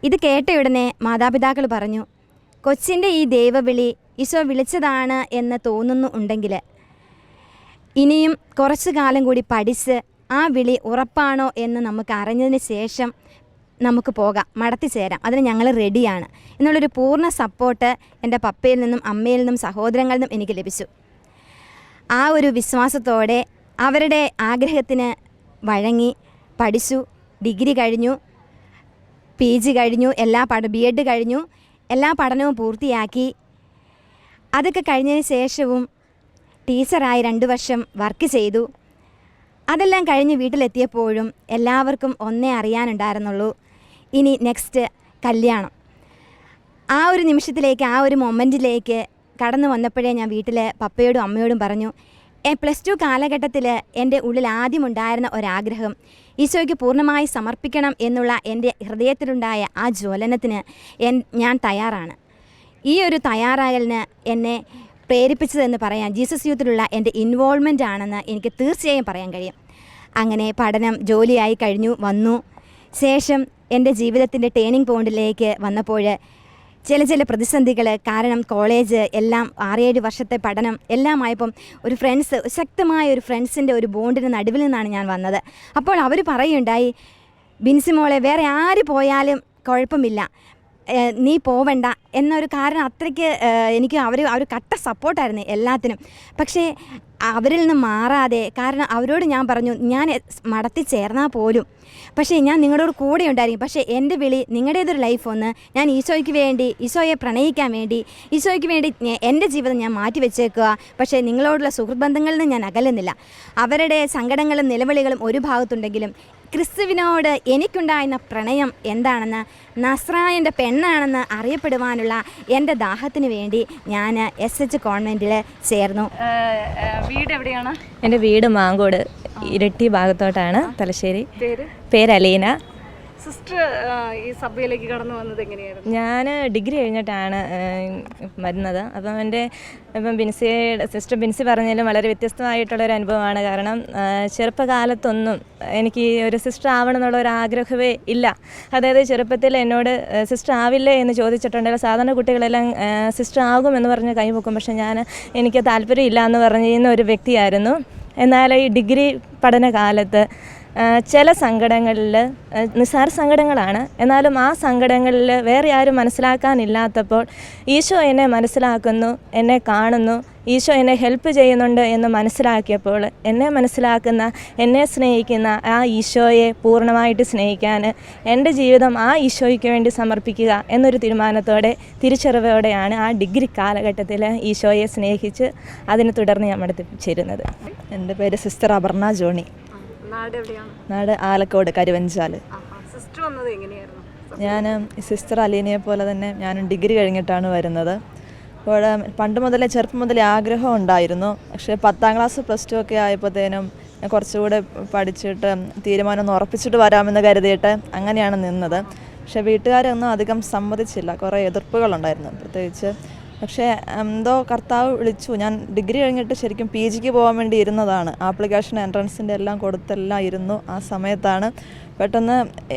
ഇത് കേട്ട ഉടനെ മാതാപിതാക്കൾ പറഞ്ഞു കൊച്ചിന്റെ ഈ ദൈവവിളി ഈശോ വിളിച്ചതാണ് എന്ന് തോന്നുന്നു ഉണ്ടെങ്കിൽ ഇനിയും കുറച്ചു കാലം കൂടി പഠിച്ച് ആ വിളി ഉറപ്പാണോ എന്ന് നമുക്ക് അറിഞ്ഞതിന് ശേഷം നമുക്ക് പോകാം മടത്തി ചേരാം അതിന് ഞങ്ങൾ റെഡിയാണ് എന്നുള്ളൊരു പൂർണ സപ്പോർട്ട് എന്റെ പപ്പയിൽ നിന്നും അമ്മയിൽ നിന്നും സഹോദരങ്ങളിൽ നിന്നും എനിക്ക് ലഭിച്ചു. ആ ഒരു വിശ്വാസത്തോടെ അവരുടെ ആഗ്രഹത്തിന് വഴങ്ങി പഠിച്ചു ഡിഗ്രി കഴിഞ്ഞു പി ജി കഴിഞ്ഞു എല്ലാ പഠ ബി എഡ് കഴിഞ്ഞു എല്ലാ പഠനവും പൂർത്തിയാക്കി. അതൊക്കെ കഴിഞ്ഞതിന് ശേഷവും ടീച്ചറായി രണ്ട് വർഷം വർക്ക് ചെയ്തു. അതെല്ലാം കഴിഞ്ഞ് വീട്ടിലെത്തിയപ്പോഴും എല്ലാവർക്കും ഒന്നേ അറിയാനുണ്ടായിരുന്നുള്ളൂ. ഇനി നെക്സ്റ്റ് കല്യാണം. ആ ഒരു നിമിഷത്തിലേക്ക് ആ ഒരു മൊമെന്റിലേക്ക് കടന്നു വന്നപ്പോഴേ ഞാൻ വീട്ടിലെ പപ്പയോടും അമ്മയോടും പറഞ്ഞു പ്ലസ് ടു കാലഘട്ടത്തിൽ എന്റെ ഉള്ളിൽ ആദ്യമുണ്ടായിരുന്ന ഒരാഗ്രഹം ഈശോയ്ക്ക് പൂർണമായി സമർപ്പിക്കണം എന്നുള്ള എന്റെ ഹൃദയത്തിലുണ്ടായ ആ ജ്വലനത്തിന് ഞാൻ തയ്യാറാണ്. ഈ ഒരു തയ്യാറാകലിന് എന്നെ പ്രേരിപ്പിച്ചതെന്ന് പറയാൻ ജീസസ് യൂത്തിലുള്ള എന്റെ ഇൻവോൾവ്മെന്റ് ആണെന്ന് എനിക്ക് തീർച്ചയായും പറയാൻ കഴിയും. അങ്ങനെ പഠനം ജോലിയായി കഴിഞ്ഞു വന്നു. ശേഷം എന്റെ ജീവിതത്തിന്റെ ടേണിംഗ് പോയിന്റിലേക്ക് വന്നപ്പോൾ ചില ചില പ്രതിസന്ധികൾ കാരണം കോളേജ് എല്ലാം ആറേഴ് വർഷത്തെ പഠനം എല്ലാമായപ്പം ഒരു ഫ്രണ്ട്സ് ശക്തമായ ഒരു ഫ്രണ്ട്സിന്റെ ഒരു ബോണ്ടിന് നടുവിൽ നിന്നാണ് ഞാൻ വന്നത്. അപ്പോൾ അവർ പറയുണ്ടായി ബിൻസി മോളെ വേറെ ആര് പോയാലും കുഴപ്പമില്ല. നീ പോവണ്ട. എന്നൊരു കാരണം അത്രയ്ക്ക് എനിക്ക് അവർ അവർ കട്ട സപ്പോർട്ടായിരുന്നു എല്ലാത്തിനും. പക്ഷേ അവരിൽ നിന്ന് മാറാതെ കാരണം അവരോട് ഞാൻ പറഞ്ഞു ഞാൻ മടത്തി ചേർന്നാൽ പോലും പക്ഷേ ഞാൻ നിങ്ങളോട് കൂടെ ഉണ്ടായിരിക്കും. പക്ഷേ എന്റെ വിളി നിങ്ങളുടേതൊരു ലൈഫ് ഒന്ന് ഞാൻ ഈശോയ്ക്ക് വേണ്ടി ഈശോയെ പ്രണയിക്കാൻ വേണ്ടി ഈശോയ്ക്ക് വേണ്ടി എന്റെ ജീവിതം ഞാൻ മാറ്റി വെച്ചേക്കുക പക്ഷേ നിങ്ങളോടുള്ള സുഹൃത്ബന്ധങ്ങളിൽ നിന്ന് ഞാൻ അകലുന്നില്ല. അവരുടെ സങ്കടങ്ങളും നിലവിളികളും ഒരു ഭാഗത്തുണ്ടെങ്കിലും ക്രിസ്തുവിനോട് എനിക്കുണ്ടായിരുന്ന പ്രണയം എന്താണെന്ന് നസ്രായന്റെ പെണ്ണാണെന്ന് അറിയപ്പെടുവാനുള്ള എന്റെ ദാഹത്തിന് വേണ്ടി ഞാൻ എസ് എച്ച് കോൺവെന്റിൽ ചേർന്നു. വീട് എവിടെയാണ്? എന്റെ വീട് മാങ്കോട് ഇരട്ടി ഭാഗത്തോട്ടാണ് തലശ്ശേരി. പേര്? പേര് അലീന സിസ്റ്റർ ഈ സഭയിലേക്ക് കടന്നു വന്നത് എങ്ങനെയായിരുന്നു? ഞാൻ ഡിഗ്രി കഴിഞ്ഞിട്ടാണ് വരുന്നത്. അപ്പം എന്റെ ഇപ്പം ബിൻസിയുടെ സിസ്റ്റർ ബിൻസി പറഞ്ഞാലും വളരെ വ്യത്യസ്തമായിട്ടുള്ളൊരു അനുഭവമാണ്. കാരണം ചെറുപ്പകാലത്തൊന്നും എനിക്ക് ഒരു സിസ്റ്റർ ആവണം എന്നുള്ള ഒരു ആഗ്രഹമേ ഇല്ല. അതായത് ചെറുപ്പത്തിൽ എന്നോട് സിസ്റ്റർ ആവില്ലേ എന്ന് ചോദിച്ചിട്ടുണ്ടെങ്കിൽ സാധാരണ കുട്ടികളെല്ലാം സിസ്റ്റർ ആകും എന്ന് പറഞ്ഞ് പൊക്കും. പക്ഷേ ഞാൻ എനിക്ക് താല്പര്യം ഇല്ല എന്ന് പറഞ്ഞിരുന്ന ഒരു വ്യക്തിയായിരുന്നു. എന്നാൽ ഈ ഡിഗ്രി പഠനകാലത്ത് ചില സങ്കടങ്ങളിൽ നിസ്സാര സങ്കടങ്ങളാണ്. എന്നാലും ആ സങ്കടങ്ങളിൽ വേറെ ആരും മനസ്സിലാക്കാനില്ലാത്തപ്പോൾ ഈശോ എന്നെ മനസ്സിലാക്കുന്നു എന്നെ കാണുന്നു ഈശോ എന്നെ ഹെൽപ്പ് ചെയ്യുന്നുണ്ട് എന്ന് മനസ്സിലാക്കിയപ്പോൾ എന്നെ മനസ്സിലാക്കുന്ന എന്നെ സ്നേഹിക്കുന്ന ആ ഈശോയെ പൂർണമായിട്ട് സ്നേഹിക്കാൻ എന്റെ ജീവിതം ആ ഈശോയ്ക്ക് വേണ്ടി സമർപ്പിക്കുക എന്നൊരു തീരുമാനത്തോടെ തിരിച്ചറിവോടെയാണ് ആ ഡിഗ്രി കാലഘട്ടത്തിൽ ഈശോയെ സ്നേഹിച്ച് അതിനെ തുടർന്ന് ഞാൻ അടുത്തിച്ചേരുന്നത് എന്റെ പേര് സിസ്റ്റർ അപർണ ജോണി. നാട് എവിടെയാണ്? നാട് ആലക്കോട് കരുവഞ്ചാൽ സിസ്റ്റർ വന്നത് എങ്ങനെയായിരുന്നു? ഞാൻ സിസ്റ്റർ അലീനയെ പോലെ തന്നെ ഞാനും ഡിഗ്രി കഴിഞ്ഞിട്ടാണ് വരുന്നത്. അപ്പോൾ പണ്ട് മുതലേ ചെറുപ്പം മുതലേ ആഗ്രഹം ഉണ്ടായിരുന്നു. പക്ഷേ പത്താം ക്ലാസ് പ്ലസ് ടു ഒക്കെ ആയപ്പോഴത്തേനും ഞാൻ കുറച്ചുകൂടെ പഠിച്ചിട്ട് തീരുമാനം ഒന്ന് ഉറപ്പിച്ചിട്ട് വരാമെന്ന് കരുതിയിട്ട് അങ്ങനെയാണ് നിന്നത്. പക്ഷേ വീട്ടുകാരൊന്നും അധികം സമ്മതിച്ചില്ല. കുറേ എതിർപ്പുകളുണ്ടായിരുന്നു. പ്രത്യേകിച്ച് പക്ഷേ എന്തോ കർത്താവ് വിളിച്ചു. ഞാൻ ഡിഗ്രി കഴിഞ്ഞിട്ട് ശരിക്കും പി ജിക്ക് പോകാൻ വേണ്ടി ഇരുന്നതാണ്. ആപ്ലിക്കേഷൻ എൻട്രൻസിന്റെ എല്ലാം കൊടുത്തെല്ലാം ഇരുന്നു ആ സമയത്താണ് പെട്ടെന്ന്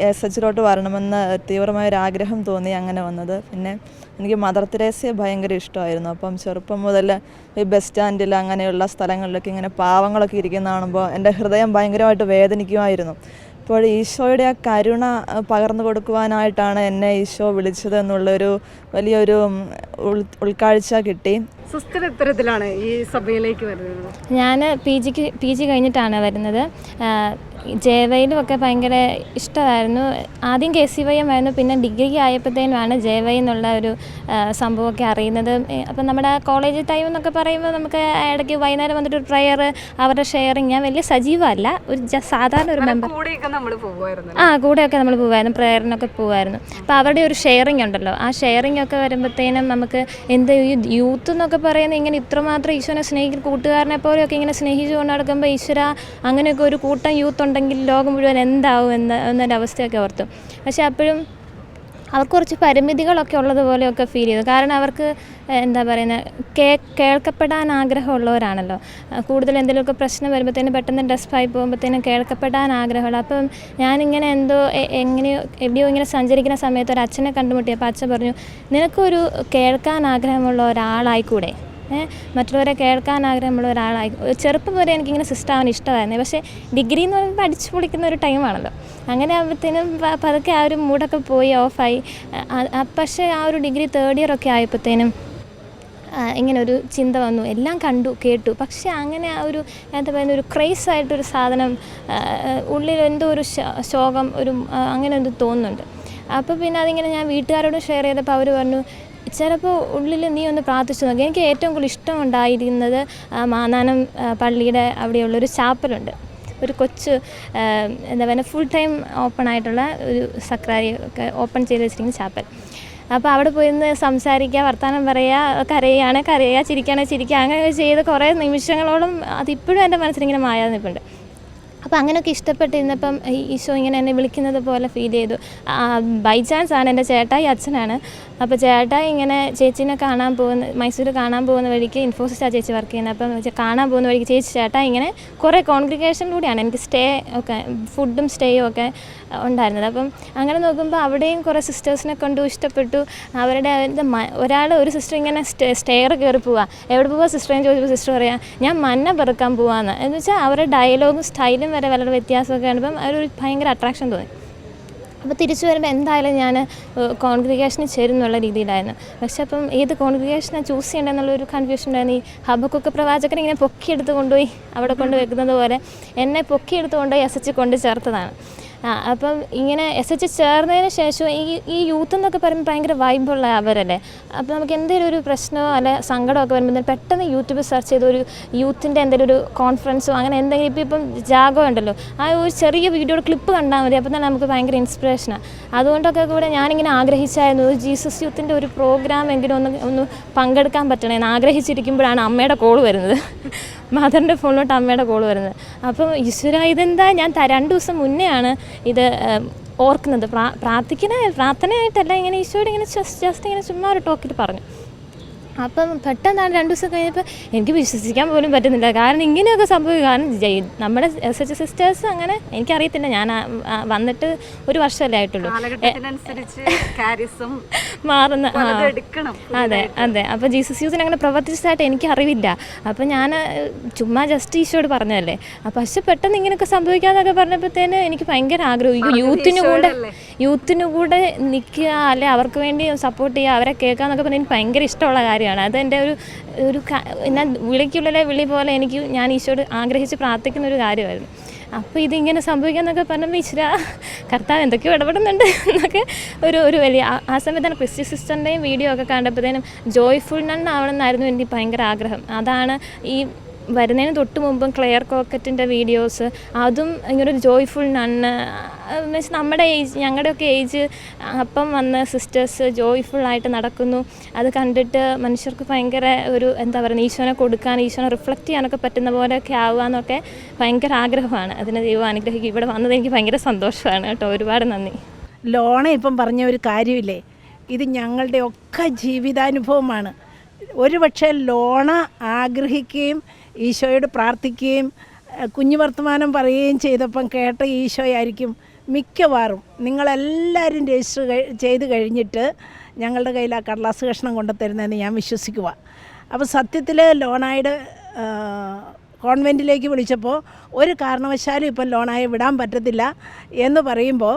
എസ് എച്ചിലോട്ട് വരണമെന്ന് തീവ്രമായൊരു ആഗ്രഹം തോന്നി അങ്ങനെ വന്നത്. പിന്നെ എനിക്ക് മദർ തെരേസയെ ഭയങ്കര ഇഷ്ടമായിരുന്നു. അപ്പം ചെറുപ്പം മുതൽ ഈ ബസ് സ്റ്റാൻഡിൽ അങ്ങനെയുള്ള സ്ഥലങ്ങളിലൊക്കെ ഇങ്ങനെ പാവങ്ങളൊക്കെ ഇരിക്കുന്ന കാണുമ്പോൾ എന്റെ ഹൃദയം ഭയങ്കരമായിട്ട് വേദനിക്കുമായിരുന്നു. അപ്പോൾ ഈശോയുടെ ആ കരുണ പകർന്നു കൊടുക്കുവാനായിട്ടാണ് എന്നെ ഈശോ വിളിച്ചത് എന്നുള്ളൊരു വലിയൊരു ഉൾക്കാഴ്ച കിട്ടി. സിസ്റ്റർ ഈ സഭയിലേക്ക് വരുന്നത്? ഞാൻ പി ജിക്ക് പി ജി കഴിഞ്ഞിട്ടാണ് വരുന്നത്. ജേവയിലും ഒക്കെ ഭയങ്കര ഇഷ്ടമായിരുന്നു. ആദ്യം കെ സി വൈ എം ആയിരുന്നു പിന്നെ ഡിഗ്രി ആയപ്പോഴത്തേനുമാണ് ജേവൈ എന്നുള്ള ഒരു സംഭവമൊക്കെ അറിയുന്നത്. അപ്പം നമ്മുടെ കോളേജ് ടൈം എന്നൊക്കെ പറയുമ്പോൾ നമുക്ക് ഇടയ്ക്ക് വൈകുന്നേരം വന്നിട്ട് ഒരു പ്രയർ അവരുടെ ഷെയറിങ് ഞാൻ വലിയ സജീവമല്ല ഒരു സാധാരണ ഒരു മെമ്പർ ആ കൂടെയൊക്കെ നമ്മൾ പോകുമായിരുന്നു പ്രെയറിനൊക്കെ പോകുമായിരുന്നു അപ്പോൾ അവരുടെ ഒരു ഷെയറിങ് ഉണ്ടല്ലോ. ആ ഷെയറിങ് ഒക്കെ വരുമ്പോഴത്തേനും നമുക്ക് എന്ത് ഈ യൂത്ത് എന്നൊക്കെ പറയുന്നത് ഇങ്ങനെ ഇത്രമാത്രം ഈശോനെ സ്നേഹിക്കുന്ന കൂട്ടുകാരനെ പോലെയൊക്കെ ഇങ്ങനെ സ്നേഹിച്ചു കൊണ്ട് നടക്കുമ്പോൾ ഈശ്വര അങ്ങനെയൊക്കെ ഒരു കൂട്ടം യൂത്ത് ഉണ്ടെങ്കിൽ ലോകം മുഴുവൻ എന്താവും എന്നൊരു എന്നൊരവസ്ഥയൊക്കെ ഓർത്തു. പക്ഷേ അപ്പോഴും അവർക്ക് കുറച്ച് പരിമിതികളൊക്കെ ഉള്ളതുപോലെയൊക്കെ ഫീൽ ചെയ്തു. കാരണം അവർക്ക് എന്താ പറയുന്നത് കേ കേൾക്കപ്പെടാൻ ആഗ്രഹമുള്ളവരാണല്ലോ. കൂടുതൽ എന്തെങ്കിലുമൊക്കെ പ്രശ്നം വരുമ്പോഴത്തേനും പെട്ടെന്ന് ഡെസ്പായി പോകുമ്പോഴത്തേനും കേൾക്കപ്പെടാൻ ആഗ്രഹമുള്ള. അപ്പം ഞാനിങ്ങനെ എന്തോ എങ്ങനെയോ എവിടെയോ ഇങ്ങനെ സഞ്ചരിക്കുന്ന സമയത്ത് ഒരു അച്ഛനെ കണ്ടുമുട്ടിയപ്പോൾ അച്ഛൻ പറഞ്ഞു നിനക്കൊരു കേൾക്കാൻ ആഗ്രഹമുള്ള ഒരാളായിക്കൂടെ? മറ്റുള്ളവരെ കേൾക്കാൻ ആഗ്രഹമുള്ള ഒരാളായി. ചെറുപ്പം വരെ എനിക്കിങ്ങനെ സിസ്റ്റർ ആവാൻ ഇഷ്ടമായിരുന്നു. പക്ഷേ ഡിഗ്രി എന്ന് പറയുമ്പോൾ അടിച്ചു പൊളിക്കുന്ന ഒരു ടൈമാണല്ലോ അങ്ങനെ ആകുമ്പോഴത്തേനും പതുക്കെ ആ ഒരു മൂടൊക്കെ പോയി ഓഫായി പക്ഷേ ആ ഒരു ഡിഗ്രി തേർഡ് ഇയർ ഒക്കെ ആയപ്പോഴത്തേനും ഇങ്ങനെ ഒരു ചിന്ത വന്നു. എല്ലാം കണ്ടു കേട്ടു. പക്ഷേ അങ്ങനെ ആ ഒരു എന്താ പറയുന്ന ഒരു ക്രൈസ് ആയിട്ടൊരു സാധനം ഉള്ളിൽ എന്തോ ഒരു ശോകം ഒരു അങ്ങനെ എന്തോ തോന്നുന്നുണ്ട്. അപ്പോൾ പിന്നെ അതിങ്ങനെ ഞാൻ വീട്ടുകാരോട് ഷെയർ ചെയ്തപ്പോൾ അവർ പറഞ്ഞു ചിലപ്പോൾ ഉള്ളിൽ നീ ഒന്ന് പ്രാർത്ഥിച്ചു നോക്കി. എനിക്ക് ഏറ്റവും കൂടുതൽ ഇഷ്ടമുണ്ടായിരുന്നത് മാന്നാനം പള്ളിയുടെ അവിടെയുള്ളൊരു ചാപ്പലുണ്ട്. ഒരു കൊച്ചു എന്താ പറയുക ഫുൾ ടൈം ഓപ്പൺ ആയിട്ടുള്ള ഒരു സക്രാരി ഒക്കെ ഓപ്പൺ ചെയ്ത് വെച്ചിരിക്കുന്ന ചാപ്പൽ. അപ്പോൾ അവിടെ പോയി നിന്ന് സംസാരിക്കുക വർത്തമാനം പറയുക കരയുകയാണ് കരയുക ചിരിക്കുകയാണ് ചിരിക്കുക അങ്ങനെ ചെയ്ത് കുറേ നിമിഷങ്ങളോളം അതിപ്പോഴും എന്റെ മനസ്സിലിങ്ങനെ മായാതെ നിൽപ്പുണ്ട് അപ്പോൾ അങ്ങനെയൊക്കെ ഇഷ്ടപ്പെട്ടിരുന്നപ്പം ഈശോ ഇങ്ങനെ എന്നെ വിളിക്കുന്നത് പോലെ ഫീൽ ചെയ്തു. ബൈ ചാൻസ് ആണ് എന്റെ ചേട്ടായി അച്ഛനാണ്. അപ്പോൾ ചേട്ടാ ഇങ്ങനെ ചേച്ചിനെ കാണാൻ പോകുന്ന മൈസൂർ കാണാൻ പോകുന്ന വഴിക്ക് ആ ചേച്ചി വർക്ക് ചെയ്യുന്നത് അപ്പം കാണാൻ പോകുന്ന വഴിക്ക് ചേച്ചി ചേട്ടാ ഇങ്ങനെ കുറേ കോൺഗ്രിഗേഷനിലൂടെയാണ് എനിക്ക് സ്റ്റേ ഒക്കെ ഫുഡും സ്റ്റേയും ഒക്കെ ഉണ്ടായിരുന്നത്. അപ്പം അങ്ങനെ നോക്കുമ്പോൾ അവിടെയും കുറേ സിസ്റ്റേഴ്സിനെ കണ്ടു ഇഷ്ടപ്പെട്ടു. അവരുടെ ഒരാൾ ഒരു സിസ്റ്റർ ഇങ്ങനെ സ്റ്റേ സ്റ്റെയർ കയറി പോവുക എവിടെ പോവാ സിസ്റ്ററേ ചോദിച്ചപ്പോൾ സിസ്റ്റർ പറയാം ഞാൻ മന്ന പെറുക്കാൻ പോവാന്ന്. എന്ന് വെച്ചാൽ അവരുടെ ഡയലോഗും സ്റ്റൈലും വരെ വളരെ വ്യത്യാസമൊക്കെ കാണുമ്പം അവരൊരു ഭയങ്കര അട്രാക്ഷൻ തോന്നി. അപ്പോൾ തിരിച്ചു വരുമ്പോൾ എന്തായാലും ഞാൻ കോൺഗ്രിഗേഷനിൽ ചേരുന്നുള്ള രീതിയിലായിരുന്നു. പക്ഷെ അപ്പം ഏത് കോൺഗ്രിഗേഷനാണ് ചൂസ് ചെയ്യേണ്ടതെന്നുള്ളൊരു കൺഫ്യൂഷൻ ഉണ്ടായിരുന്നു. ഈ ഹബക്കൊക്കെ പ്രവാചകനെ ഇങ്ങനെ പൊക്കിയെടുത്ത് കൊണ്ടുപോയി അവിടെ കൊണ്ട് വെക്കുന്നത് പോലെ എന്നെ പൊക്കിയെടുത്ത് കൊണ്ടുപോയി എസ് എച്ച് കൊണ്ട് ചേർത്തതാണ്. അപ്പം ഇങ്ങനെ എസ് എച്ച് ചേർന്നതിന് ശേഷം ഈ ഈ യൂത്ത് എന്നൊക്കെ പറയുമ്പോൾ ഭയങ്കര വൈബുള്ള അവരല്ലേ? അപ്പോൾ നമുക്ക് എന്തെങ്കിലും ഒരു പ്രശ്നമോ അല്ലെ സങ്കടമൊക്കെ വരുമ്പോൾ പെട്ടെന്ന് യൂട്യൂബ് സെർച്ച് ചെയ്ത് ഒരു യൂത്തിന്റെ എന്തെങ്കിലും ഒരു കോൺഫറൻസോ അങ്ങനെ എന്തെങ്കിലും ഇപ്പം ഇപ്പം ജാഗോ ഉണ്ടല്ലോ. ആ ഒരു ചെറിയ വീഡിയോയുടെ ക്ലിപ്പ് കണ്ടാൽ മതി. അപ്പം തന്നെ നമുക്ക് ഭയങ്കര ഇൻസ്പിറേഷനാണ് അതുകൊണ്ടൊക്കെ കൂടെ ഞാനിങ്ങനെ ആഗ്രഹിച്ചായിരുന്നു. ഒരു ജീസസ് യൂത്തിന്റെ ഒരു പ്രോഗ്രാം എങ്കിലും ഒന്ന് ഒന്ന് പങ്കെടുക്കാൻ പറ്റണമെന്ന് ആഗ്രഹിച്ചിരിക്കുമ്പോഴാണ് അമ്മയുടെ കോൾ വരുന്നത്. മദറിന്റെ ഫോണിലോട്ട് അമ്മയുടെ കോൾ വരുന്നത്. അപ്പം ഈശ്വര ഇതെന്താ? ഞാൻ രണ്ട് ദിവസം മുന്നെയാണ് ഇത് ഓർക്കുന്നത് പ്രാ പ്രാർത്ഥിക്കണ പ്രാർത്ഥനയായിട്ടല്ല ഇങ്ങനെ ഈശോയോട് ഇങ്ങനെ ജസ്റ്റ് ജസ്റ്റ് ഇങ്ങനെ ചുമ്മാ ഒരു ടോക്കിൽ പറഞ്ഞു. അപ്പം പെട്ടെന്നാണ് രണ്ട് ദിവസം കഴിഞ്ഞപ്പോൾ എനിക്ക് വിശ്വസിക്കാൻ പോലും പറ്റുന്നില്ല. കാരണം ഇങ്ങനെയൊക്കെ സംഭവിക്കും. കാരണം നമ്മുടെ എസ് എച്ച് സിസ്റ്റേഴ്സ് അങ്ങനെ എനിക്കറിയത്തില്ല. ഞാൻ വന്നിട്ട് ഒരു വർഷമല്ലേ ആയിട്ടുള്ളൂ. മാറുന്ന അതെ അതെ. അപ്പോൾ ജീസസ് യൂസിന് അങ്ങനെ പ്രവർത്തിച്ചതായിട്ട് എനിക്ക് അറിവില്ല അപ്പം ഞാൻ ചുമ്മാ ജസ്റ്റ് ഈശോട് പറഞ്ഞതല്ലേ. അപ്പം പക്ഷെ പെട്ടെന്ന് ഇങ്ങനെയൊക്കെ സംഭവിക്കാന്നൊക്കെ പറഞ്ഞപ്പോഴത്തേന് എനിക്ക് ഭയങ്കര ആഗ്രഹം. യൂത്തിനു കൂടെ യൂത്തിനു കൂടെ നിൽക്കുക അല്ലെ അവർക്ക് വേണ്ടി സപ്പോർട്ട് ചെയ്യുക അവരെ കേൾക്കുക എന്നൊക്കെ പറഞ്ഞാൽ എനിക്ക് ഭയങ്കര ഇഷ്ടമുള്ള കാര്യമാണ് അതെന്റെ ഒരു ഒരു ഞാൻ വിളിക്കുള്ളിലെ വിളി പോലെ എനിക്ക് ഞാൻ ഈശോട് ആഗ്രഹിച്ച് പ്രാർത്ഥിക്കുന്ന ഒരു കാര്യമായിരുന്നു. അപ്പോൾ ഇതിങ്ങനെ സംഭവിക്കാന്നൊക്കെ പറഞ്ഞപ്പോൾ ഈശ്വര കർത്താവ് എന്തൊക്കെയോ ഇടപെടുന്നുണ്ട് എന്നൊക്കെ ഒരു ഒരു വലിയ ആ- സമയത്ത് സമയത്താണ് ക്രിസ്റ്റി സിസ്റ്ററിന്റെയും വീഡിയോ ഒക്കെ കണ്ടപ്പോഴത്തേനും ജോയ്ഫുൾ നണ്ണാവണം എന്നായിരുന്നു എനിക്ക് ഭയങ്കര ആഗ്രഹം. അതാണ് ഈ വരുന്നതിന് തൊട്ട് മുമ്പും ക്ലെയർ കോക്കറ്റിന്റെ വീഡിയോസ് അതും ഇങ്ങനെ ഒരു ജോയ്ഫുൾ നണ്ണ് മീൻസ് നമ്മുടെ ഏജ് ഞങ്ങളുടെയൊക്കെ ഏജ് അപ്പം വന്ന് സിസ്റ്റേഴ്സ് ജോയ്ഫുള്ളായിട്ട് നടക്കുന്നു. അത് കണ്ടിട്ട് മനുഷ്യർക്ക് ഭയങ്കര ഒരു എന്താ പറയുക ഈശോനെ കൊടുക്കാൻ ഈശോനെ റിഫ്ലക്റ്റ് ചെയ്യാനൊക്കെ പറ്റുന്ന പോലെയൊക്കെ ആവുക എന്നൊക്കെ ഭയങ്കര ആഗ്രഹമാണ്. അതിന് ദൈവം അനുഗ്രഹിക്കും. ഇവിടെ വന്നത് എനിക്ക് ഭയങ്കര സന്തോഷമാണ് കേട്ടോ. ഒരുപാട് നന്ദി. ലോണ ഇപ്പം പറഞ്ഞ ഒരു കാര്യമില്ലേ? ഇത് ഞങ്ങളുടെ ഒക്കെ ജീവിതാനുഭവമാണ്. ഒരുപക്ഷെ ലോണ ആഗ്രഹിക്കുകയും ഈശോയോട് പ്രാർത്ഥിക്കുകയും കുഞ്ഞു വർത്തമാനം പറയുകയും ചെയ്തപ്പം കേട്ട ഈശോയായിരിക്കും മിക്കവാറും നിങ്ങളെല്ലാവരും രജിസ്റ്റർ ചെയ്ത് കഴിഞ്ഞിട്ട് ഞങ്ങളുടെ കയ്യിൽ ആ കടലാസ് കഷ്ണം കൊണ്ടു തരുന്നതെന്ന് ഞാൻ വിശ്വസിക്കുക അപ്പോൾ സത്യത്തിൽ ലോണായുടെ കോൺവെന്റിലേക്ക് വിളിച്ചപ്പോൾ ഒരു കാരണവശാലും ഇപ്പം ലോണായി വിടാൻ പറ്റത്തില്ല എന്ന് പറയുമ്പോൾ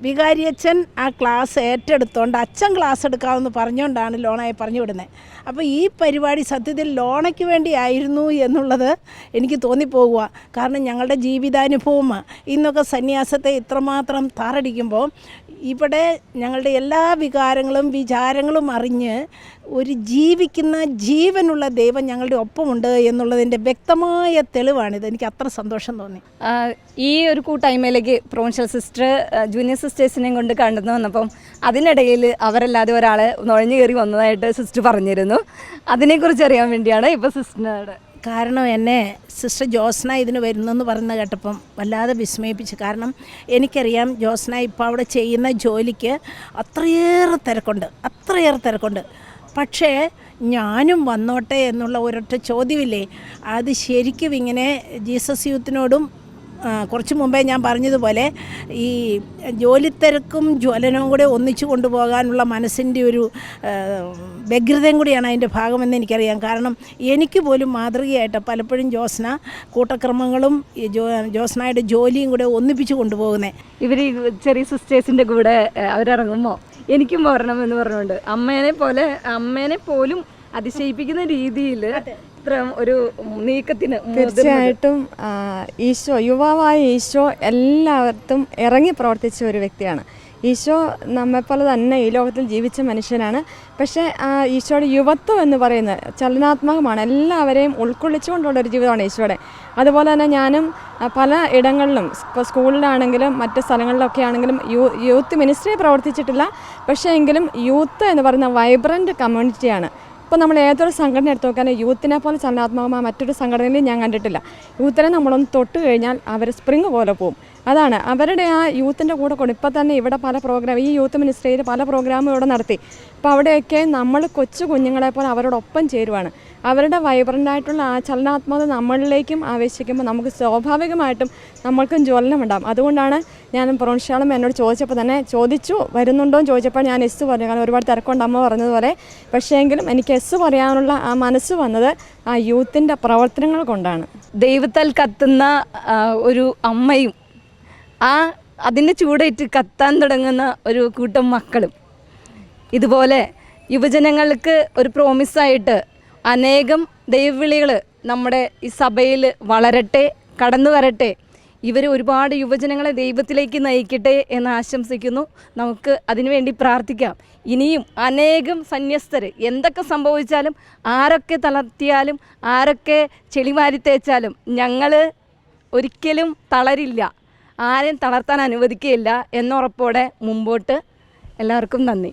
വികാരിയച്ഛൻ ആ ക്ലാസ് ഏറ്റെടുത്തോണ്ട് അച്ഛൻ ക്ലാസ് എടുക്കാമെന്ന് പറഞ്ഞുകൊണ്ടാണ് ലോണായി പറഞ്ഞു വിടുന്നത് അപ്പോൾ ഈ പരിപാടി സത്യത്തിൽ ലോണയ്ക്ക് വേണ്ടിയായിരുന്നു എന്നുള്ളത് എനിക്ക് തോന്നിപ്പോകുക കാരണം ഞങ്ങളുടെ ജീവിതാനുഭവം ഇന്നൊക്കെ സന്യാസത്തെ ഇത്രമാത്രം താറടിക്കുമ്പോൾ ഇവിടെ ഞങ്ങളുടെ എല്ലാ വികാരങ്ങളും വിചാരങ്ങളും അറിഞ്ഞ് ഒരു ജീവിക്കുന്ന ജീവനുള്ള ദൈവം ഞങ്ങളുടെ ഒപ്പമുണ്ട് എന്നുള്ളതിന്റെ വ്യക്തമായ തെളിവാണിത്. എനിക്ക് അത്ര സന്തോഷം തോന്നി. ഈ ഒരു കൂട്ടായ്മയിലേക്ക് പ്രൊവിൻഷ്യൽ സിസ്റ്റർ ജൂനിയർ സിസ്റ്റേഴ്സിനെയും കൊണ്ട് കണ്ടെന്ന് വന്നപ്പം അതിനിടയിൽ അവരല്ലാതെ ഒരാൾ നുഴഞ്ഞു കയറി വന്നതായിട്ട് സിസ്റ്റർ പറഞ്ഞിരുന്നു. അതിനെക്കുറിച്ച് അറിയാൻ വേണ്ടിയാണ് ഇപ്പോൾ സിസ്റ്ററിനോട് കാരണം എന്നെ സിസ്റ്റർ ജോസ്ന ഇതിന് വരുന്നെന്ന് പറഞ്ഞ കേട്ടപ്പം വല്ലാതെ വിസ്മയിപ്പിച്ചു. കാരണം എനിക്കറിയാം ജോസ്ന ഇപ്പോൾ അവിടെ ചെയ്യുന്ന ജോലിക്ക് അത്രയേറെ തിരക്കുണ്ട് അത്രയേറെ തിരക്കുണ്ട്. പക്ഷേ ഞാനും വന്നോട്ടെ എന്നുള്ള ഒരൊറ്റ ചോദ്യമില്ലേ? അത് ശരിക്കും ഇങ്ങനെ ജീസസ് യൂത്തിനോടും കുറച്ച് മുമ്പേ ഞാൻ പറഞ്ഞതുപോലെ ഈ ജോലിത്തിരക്കും ജ്വലനവും കൂടെ ഒന്നിച്ചു കൊണ്ടുപോകാനുള്ള മനസ്സിന്റെ ഒരു വ്യഗ്രതയും കൂടിയാണ് അതിന്റെ ഭാഗമെന്ന് എനിക്കറിയാം. കാരണം എനിക്ക് പോലും മാതൃകയായിട്ട് പലപ്പോഴും ജോസ്ന കൂട്ടക്രമങ്ങളും ജോസ്നയുടെ ജോലിയും കൂടെ ഒന്നിപ്പിച്ച് കൊണ്ടുപോകുന്നത് ഇവർ ചെറിയ സിസ്റ്റേഴ്സിന്റെ കൂടെ അവരിറങ്ങുമ്പോൾ എനിക്കും വരണം എന്ന് പറഞ്ഞുകൊണ്ട് അമ്മേനെ പോലെ അമ്മേനെ പോലും അതിശയിപ്പിക്കുന്ന രീതിയിൽ ഒരു നീക്കത്തിന്. തീർച്ചയായിട്ടും ഈശോ യുവാവായ ഈശോ എല്ലാവർക്കും ഇറങ്ങി പ്രവർത്തിച്ച ഒരു വ്യക്തിയാണ്. ഈശോ നമ്മെപ്പോലെ തന്നെ ഈ ലോകത്തിൽ ജീവിച്ച മനുഷ്യനാണ്. പക്ഷേ ഈശോയുടെ യുവത്വം എന്ന് പറയുന്നത് ചലനാത്മകമാണ്. എല്ലാവരെയും ഉൾക്കൊള്ളിച്ചുകൊണ്ടുള്ള ഒരു ജീവിതമാണ് ഈശോയുടെ. അതുപോലെ തന്നെ ഞാനും പല ഇടങ്ങളിലും ഇപ്പോൾ സ്കൂളിലാണെങ്കിലും മറ്റ് സ്ഥലങ്ങളിലൊക്കെ ആണെങ്കിലും യൂ യൂത്ത് മിനിസ്ട്രി പ്രവർത്തിച്ചിട്ടില്ല. പക്ഷേ എങ്കിലും യൂത്ത് എന്ന് പറയുന്ന വൈബ്രന്റ് കമ്മ്യൂണിറ്റിയാണ്. ഇപ്പോൾ നമ്മൾ ഏതൊരു സംഘടന എടുത്തു നോക്കാനും യൂത്തിനെ പോലെ ചലനാത്മകമായ മറ്റൊരു സംഘടനയിൽ ഞാൻ കണ്ടിട്ടില്ല. യൂത്തിനെ നമ്മളൊന്ന് തൊട്ട് കഴിഞ്ഞാൽ അവർ സ്പ്രിങ് പോലെ പോകും അതാണ്. അവരുടെ ആ യൂത്തിന്റെ കൂടെ കൊണ്ട് ഇപ്പോൾ തന്നെ ഇവിടെ പല പ്രോഗ്രാം ഈ യൂത്ത് മിനിസ്ട്രിയിൽ പല പ്രോഗ്രാമും ഇവിടെ നടത്തി. അപ്പോൾ അവിടെയൊക്കെ നമ്മൾ കൊച്ചു കുഞ്ഞുങ്ങളെപ്പോലെ അവരോടൊപ്പം ചേരുവാണ്. അവരുടെ വൈബ്രന്റായിട്ടുള്ള ആ ചലനാത്മകത നമ്മളിലേക്കും ആവേശിക്കുമ്പോൾ നമുക്ക് സ്വാഭാവികമായിട്ടും നമ്മൾക്കും ജ്വലനം ഉണ്ടാകും അതുകൊണ്ടാണ് ഞാൻ പ്രൊൺഷ്യാളും എന്നോട് ചോദിച്ചപ്പോൾ തന്നെ ചോദിച്ചു വരുന്നുണ്ടോ എന്ന് ചോദിച്ചപ്പോൾ ഞാൻ എസ് പറഞ്ഞു. കാരണം ഒരുപാട് തിരക്കൊണ്ട് അമ്മ പറഞ്ഞതുപോലെ പക്ഷേങ്കിലും എനിക്ക് എസ് പറയാനുള്ള ആ മനസ്സ് വന്നത് ആ യൂത്തിന്റെ പ്രവർത്തനങ്ങൾ കൊണ്ടാണ്. ദൈവത്താൽ കത്തുന്ന ഒരു അമ്മയും ആ അതിന്റെ ചൂടേറ്റ് കത്താൻ തുടങ്ങുന്ന ഒരു കൂട്ടം മക്കളും. ഇതുപോലെ യുവജനങ്ങൾക്ക് ഒരു പ്രോമിസായിട്ട് അനേകം ദൈവവിളികൾ നമ്മുടെ ഈ സഭയിൽ വളരട്ടെ കടന്നു വരട്ടെ. ഇവർ ഒരുപാട് യുവജനങ്ങളെ ദൈവത്തിലേക്ക് നയിക്കട്ടെ എന്ന് ആശംസിക്കുന്നു. നമുക്ക് അതിനുവേണ്ടി പ്രാർത്ഥിക്കാം. ഇനിയും അനേകം സന്യസ്തർ എന്തൊക്കെ സംഭവിച്ചാലും ആരൊക്കെ തളർത്തിയാലും ആരൊക്കെ ചെളിമാരി തേച്ചാലും ഞങ്ങൾ ഒരിക്കലും തളരില്ല. ആരെയും തളർത്താൻ അനുവദിക്കുകയില്ല എന്നുറപ്പോടെ മുമ്പോട്ട് എല്ലാവർക്കും നന്ദി.